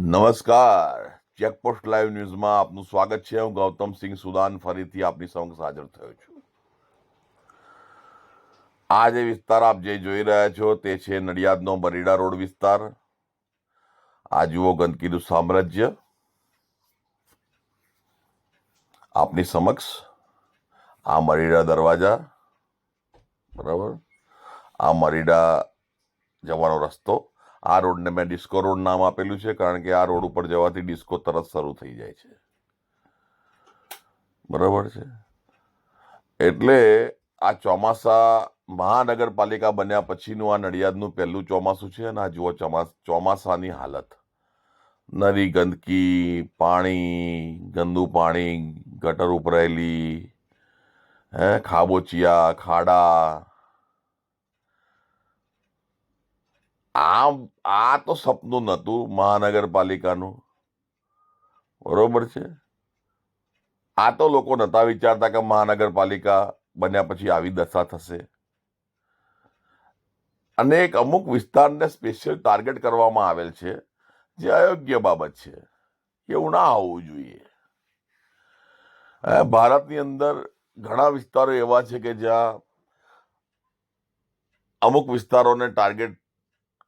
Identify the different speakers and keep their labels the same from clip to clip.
Speaker 1: નમસ્કાર. Checkpost live ન્યૂઝમાં આપનું સ્વાગત છે. હું ગૌતમસિંહ સુદાન ફરીથી આપની સમક્ષ હાજર થયો છું. આ જે વિસ્તાર આપ જે જોઈ રહ્યા છો તે છે નડિયાદનો બરીડા રોડ વિસ્તાર. આ જુઓ ગંદકીનું સામ્રાજ્ય. આપની સમક્ષ આ મરીડા દરવાજા. બરાબર? આ મરીડા જવાનો રસ્તો. આ રોડને મેં ડિસ્કો રોડ નામ આપેલું છે કારણ કે આ રોડ ઉપર જવાથી ડિસ્કો તરત શરૂ થઈ જાય છે. બરાબર છે? એટલે આ ચોમાસા મહાનગરપાલિકા બન્યા પછીનું આ નડિયાદનું પહેલું ચોમાસું છે અને આ જુઓ ચોમાસ, ચોમાસાની હાલત. નરી ગંદકી, પાણી, ગંદુ પાણી, ગટર ઉભરાયેલી હે, ખાબોચિયા, ખાડા આ આ તો સપનું નહોતું મહાનગરપાલિકાનું. બરોબર છે? આ તો લોકો નતા વિચારતા કે મહાનગરપાલિકા બન્યા પછી આવી દશા થશે. અને એક અમુક વિસ્તારને સ્પેશિયલ ટાર્ગેટ કરવામાં આવેલ છે, જે અયોગ્ય બાબત છે. એવું ના હોવું જોઈએ. ભારતની અંદર ઘણા વિસ્તારો એવા છે કે જ્યાં અમુક વિસ્તારોને ટાર્ગેટ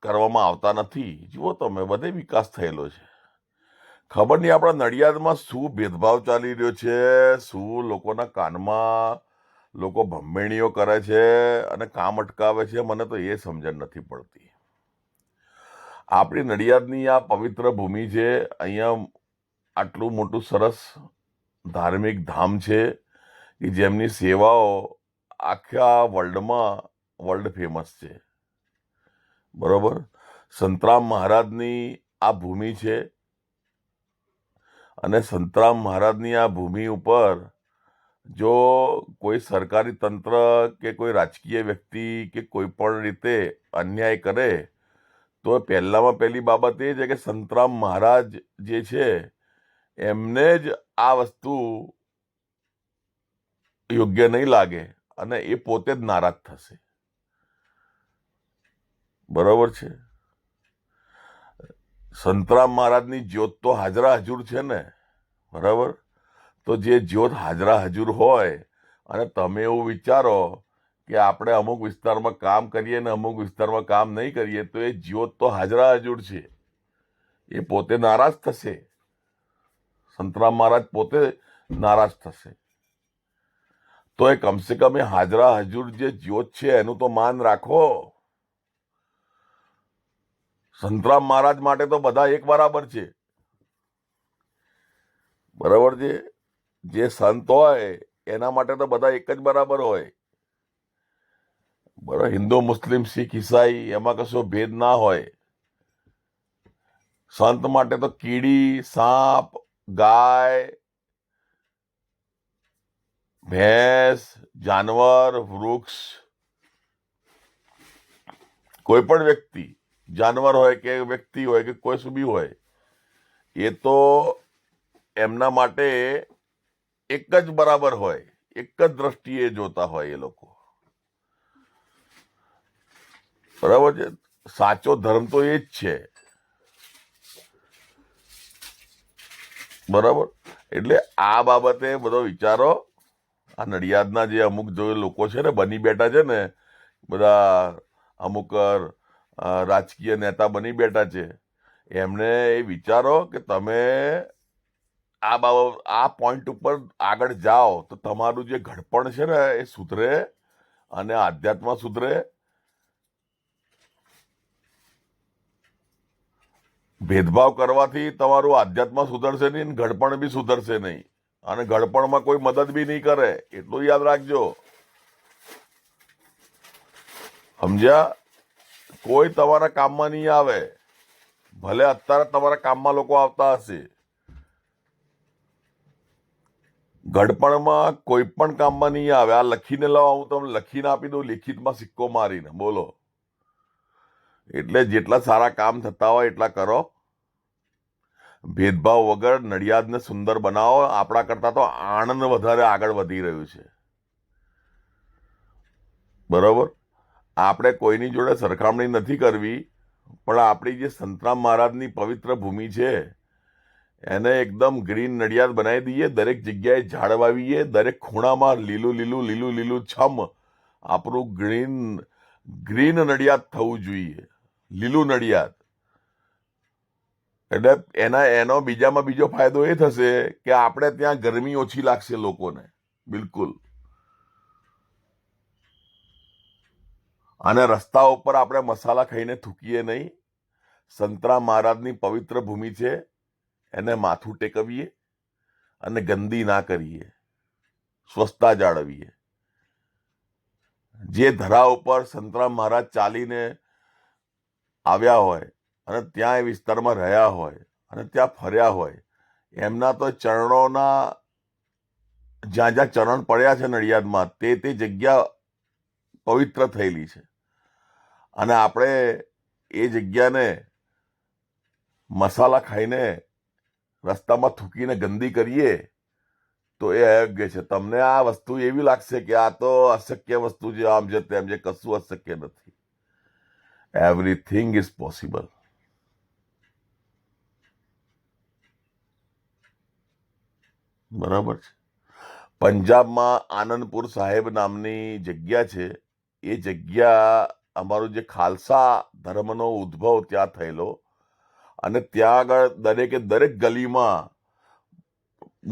Speaker 1: કરવામાં આવતા નથી. જુઓ તમે બધે વિકાસ થયેલો છે. ખબર નહીં આપણા નડિયાદમાં શું ભેદભાવ ચાલી રહ્યો છે, શું લોકોના કાનમાં લોકો ભંભેણીઓ કરે છે અને કામ અટકાવે છે, મને તો એ સમજણ નથી પડતી. આપણી નડિયાદની આ પવિત્ર ભૂમિ છે, અહીંયા આટલું મોટું સરસ ધાર્મિક ધામ છે કે જેમની સેવાઓ આખા વર્લ્ડમાં વર્લ્ડ ફેમસ છે. બરોબર? સંતરામ મહારાજની આ ભૂમિ છે અને સંતરામ મહારાજની આ ભૂમિ ઉપર જો કોઈ સરકારી તંત્ર કે કોઈ રાજકીય વ્યક્તિ કે કોઈ પણ રીતે અન્યાય કરે, તો પહેલામાં પહેલી બાબત એ છે કે સંતરામ મહારાજ જે છે, એમને જ આ વસ્તુ યોગ્ય નહીં લાગે અને એ પોતે જ નારાજ થશે. બરોબર છે? સંતરામ મહારાજની જ્યોત તો હાજરા હજુર છે ને? બરાબર? તો જે જ્યોત હાજરા હજુર હોય, અને તમે એવું વિચારો કે આપણે અમુક વિસ્તારમાં કામ કરીએ ને અમુક વિસ્તારમાં કામ નહીં કરીએ, તો એ જ્યોત તો હાજરા હજુર છે. એ પોતે નારાજ થશે. સંતરામ મહારાજ પોતે નારાજ થશે. તો એ કમસે કમ એ હાજરા હજુર જે જ્યોત છે, એનું તો માન રાખો. સંતરામ મહારાજ માટે તો બધા એક બરાબર છે. બરાબર છે? જે સંત હોય, એના માટે તો બધા એક જ બરાબર હોય. બરાબર, હિન્દુ, મુસ્લિમ, શીખ, ઈસાઈ, એમાં કશો ભેદ ના હોય. સંત માટે તો કીડી, સાપ, ગાય, ભેંસ, જાનવર, વૃક્ષ, કોઈ પણ વ્યક્તિ જાનવર હોય કે વ્યક્તિ હોય કે કોઈ શું હોય, એ તો એમના માટે એક જ બરાબર હોય, એક જ દ્રષ્ટિએ જોતા હોય એ લોકો. બરાબર છે? સાચો ધર્મ તો એ જ છે. બરાબર? એટલે આ બાબતે બધો વિચારો. આ નડિયાદના જે અમુક જો લોકો છે ને, બની બેઠા છે ને, બધા અમુક રાજકીય નેતા બની બેઠા છે. એમને એ વિચારો કે તમે આ બાબત, આ પોઈન્ટ ઉપર આગળ જાઓ તો તમારું જે ઘડપણ છે ને એ સુધરે અને આધ્યાત્મ સુધરે. ભેદભાવ કરવાથી તમારું આધ્યાત્મ સુધરશે નહીં ઘડપણ બી સુધરશે નહીં. અને ઘડપણમાં કોઈ મદદ બી નહીં કરે, એટલું યાદ રાખજો. સમજ્યા? કોઈ તમારા કામમાં નહીં આવે. ભલે અત્યારે તમારા કામમાં લોકો આવતા હશે. ગડપણમાં કોઈ પણ કામમાં નહીં આવે. આ લખીને લાવો, હું તમને લખીને આપી દઉં, લિખિતમાં સિક્કો મારીને. બોલો. એટલે જેટલા સારા કામ થતા હોય એટલા કરો. ભેદભાવ વગર નડિયાદને સુંદર બનાવો. આપણા કરતા તો આણંદ વધારે આગળ વધી રહ્યું છે. બરોબર? આપણે કોઈની જોડે સરખામણી નથી કરવી, પણ આપણી જે સંતરામ મહારાજની પવિત્ર ભૂમિ છે, એને એકદમ ગ્રીન નડિયાદ બનાવી દઈએ, દરેક જગ્યાએ ઝાડ વાવીએ, દરેક ખૂણામાં લીલું લીલું લીલું લીલું છમ આપણું ગ્રીન ગ્રીન નડિયાદ થવું જોઈએ, લીલું નડિયાદ. એટલે એના, એનો બીજામાં બીજો ફાયદો એ થશે કે આપણે ત્યાં ગરમી ઓછી લાગશે લોકોને, બિલકુલ. અને રસ્તા ઉપર આપણે મસાલા ખાઈને થૂકીએ નહીં. સંતરા મહારાજની પવિત્ર ભૂમિ છે, એને માથું ટેકવીએ અને ગંદી ના કરીએ, સ્વચ્છતા જાળવીએ. જે ધરા ઉપર સંતરામ મહારાજ ચાલીને આવ્યા હોય અને ત્યાં એ વિસ્તારમાં રહ્યા હોય અને ત્યાં ફર્યા હોય, એમના તો ચરણોના જ્યાં જ્યાં ચરણ પડ્યા છે નડિયાદમાં, તે તે જગ્યા પવિત્ર થયેલી છે. અને આપણે એ જગ્યાને મસાલા ખાઈને રસ્તામાં થૂકીને ગંદી કરીએ તો એ અયોગ્ય છે. તમને આ વસ્તુ એવી લાગશે કે આ તો અશક્ય વસ્તુ છે, આમ છે તેમ છે, કશું અશક્ય નથી. એવરીથિંગ ઇઝ પોસિબલ બરાબર છે. પંજાબમાં આનંદપુર સાહેબ નામની જગ્યા છે. એ જગ્યા અમારો જે ખાલસા ધર્મનો ઉદ્ભવ ત્યાં થયેલો અને ત્યાં આગળ દરેકે દરેક ગલીમાં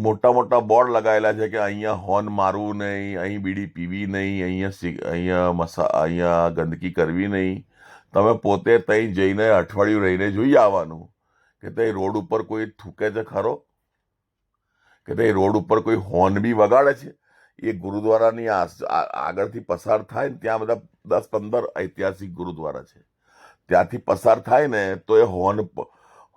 Speaker 1: મોટા મોટા બોર્ડ લગાવેલા છે કે અહીંયા હોર્ન મારવું નહીં, અહીં બીડી પીવી નહીં, અહીંયા અહીંયા મસા, અહીંયા ગંદકી કરવી નહીં. તમે પોતે ત્યાં જઈને અઠવાડિયું રહીને જોઈ આવવાનું કે તે રોડ ઉપર કોઈ થૂકે છે ખરો? કે તે રોડ ઉપર કોઈ હોર્ન બી વગાડે છે? એ ગુરુદ્વારાની આગળથી પસાર થાય ને ત્યાં બધા દસ પંદર ઐતિહાસિક ગુરુદ્વારા છે. ત્યાંથી પસાર થાય ને તો એ હોર્ન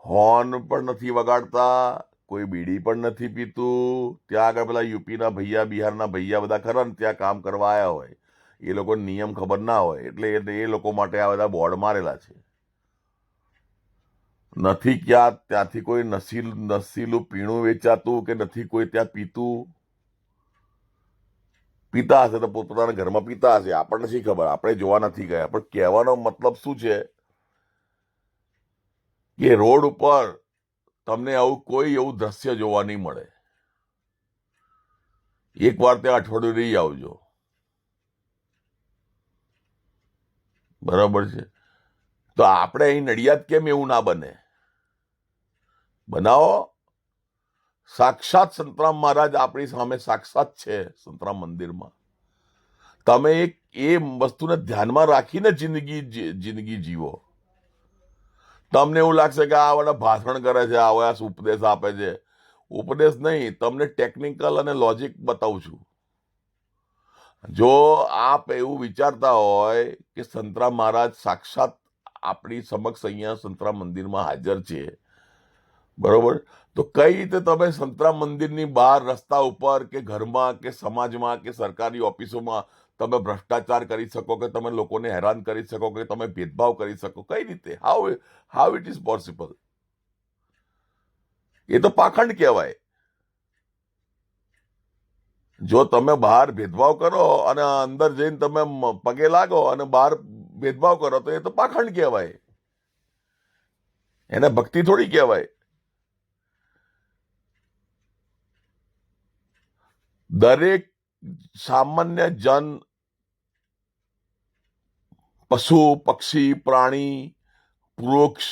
Speaker 1: હોર્ન પણ નથી વગાડતા, કોઈ બીડી પણ નથી પીતું. ત્યાં આગળ પેલા યુપીના ભૈયા, બિહારના ભૈયા બધા ખરા ને ત્યાં કામ કરવા આવ્યા હોય. એ લોકો નિયમ ખબર ના હોય એટલે એટલે એ લોકો માટે આ બધા બોર્ડ મારેલા છે. નથી ક્યાં ત્યાંથી કોઈ નસીલ નસીલું પીણું વેચાતું કે નથી કોઈ ત્યાં પીતું? પીતા હશે તો પોતપોતાના ઘરમાં પીતા હશે. આપણને શી ખબર? આપણે જોવા નથી ગયા. પણ કહેવાનો મતલબ શું છે? કે રોડ ઉપર તમને આવું કોઈ એવું દ્રશ્ય જોવા નહીં મળે. એક વાર ત્યાં અઠવાડિયું રહી આવજો. બરાબર છે? તો આપણે અહીં નડિયાદ કેમ એવું ના બને? બનાવો. સાક્ષાત સંતરામ મહારાજ આપણી સામે સાક્ષાત છે સંતરામ મંદિરમાં. તમે એક એ વસ્તુને ધ્યાનમાં રાખીને જિંદગી જિંદગી જીવો. તમને એવું લાગશે કે આ વાળા ભાષણ કરે છે આ વાળા ઉપદેશ આપે છે. ઉપદેશ નહીં, તમને ટેકનિકલ અને લોજિક બતાવું છું. જો આપ એવું વિચારતા હોય કે સંતરામ મહારાજ સાક્ષાત આપણી સમક્ષ અહીંયા સંતરામ મંદિરમાં હાજર છે બરોબર? તો કઈ રીતે તમે સંતરામ મંદિરની બહાર રસ્તા ઉપર કે ઘરમાં કે સમાજમાં કે સરકારી ઓફિસોમાં તમે ભ્રષ્ટાચાર કરી શકો કે તમે લોકોને હેરાન કરી શકો કે તમે ભેદભાવ કરી શકો? કઈ રીતે? How how it is possible એ તો પાખંડ કહેવાય. જો તમે બહાર ભેદભાવ કરો અને અંદર જઈને તમે પગે લાગો અને બહાર ભેદભાવ કરો તો એ તો પાખંડ કહેવાય. એને ભક્તિ થોડી કહેવાય. દરેક સામાન્ય જન, પશુ, પક્ષી, પ્રાણી, વૃક્ષ,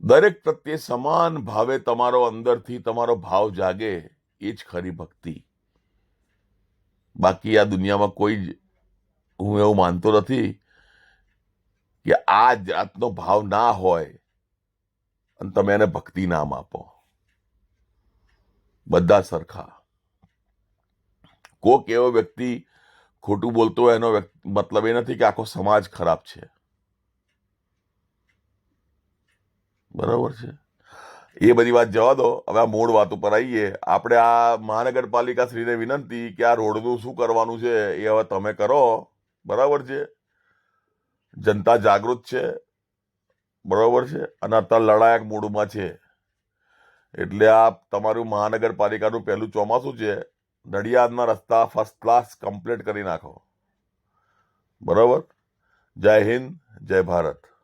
Speaker 1: દરેક પ્રત્યે સમાન ભાવે તમારો અંદરથી તમારો ભાવ જાગે એ જ ખરી ભક્તિ. બાકી આ દુનિયામાં કોઈ જ, હું એવું માનતો નથી કે આ જાતનો ભાવ ના હોય અને તમે એને ભક્તિ નામ આપો. બધા સરખા. કોક એવો વ્યક્તિ ખોટું બોલતો હોય એનો મતલબ એ નથી કે આખો સમાજ ખરાબ છે. બરાબર છે? એ બધી વાત જવા દો. હવે આ મૂળ વાત ઉપર આવીએ. આપણે આ મહાનગરપાલિકા શ્રીને વિનંતી કે આ રોડનું શું કરવાનું છે એ હવે તમે કરો. બરાબર છે? જનતા જાગૃત છે. બરાબર છે? અને અત્યારે લડાયક મૂડમાં છે. એટલે આ તમારું મહાનગરપાલિકાનું પહેલું ચોમાસું છે. નડિયાદના રસ્તા ફર્સ્ટ ક્લાસ કમ્પ્લીટ કરી નાખો. બરાબર? જય હિન્દ જય ભારત.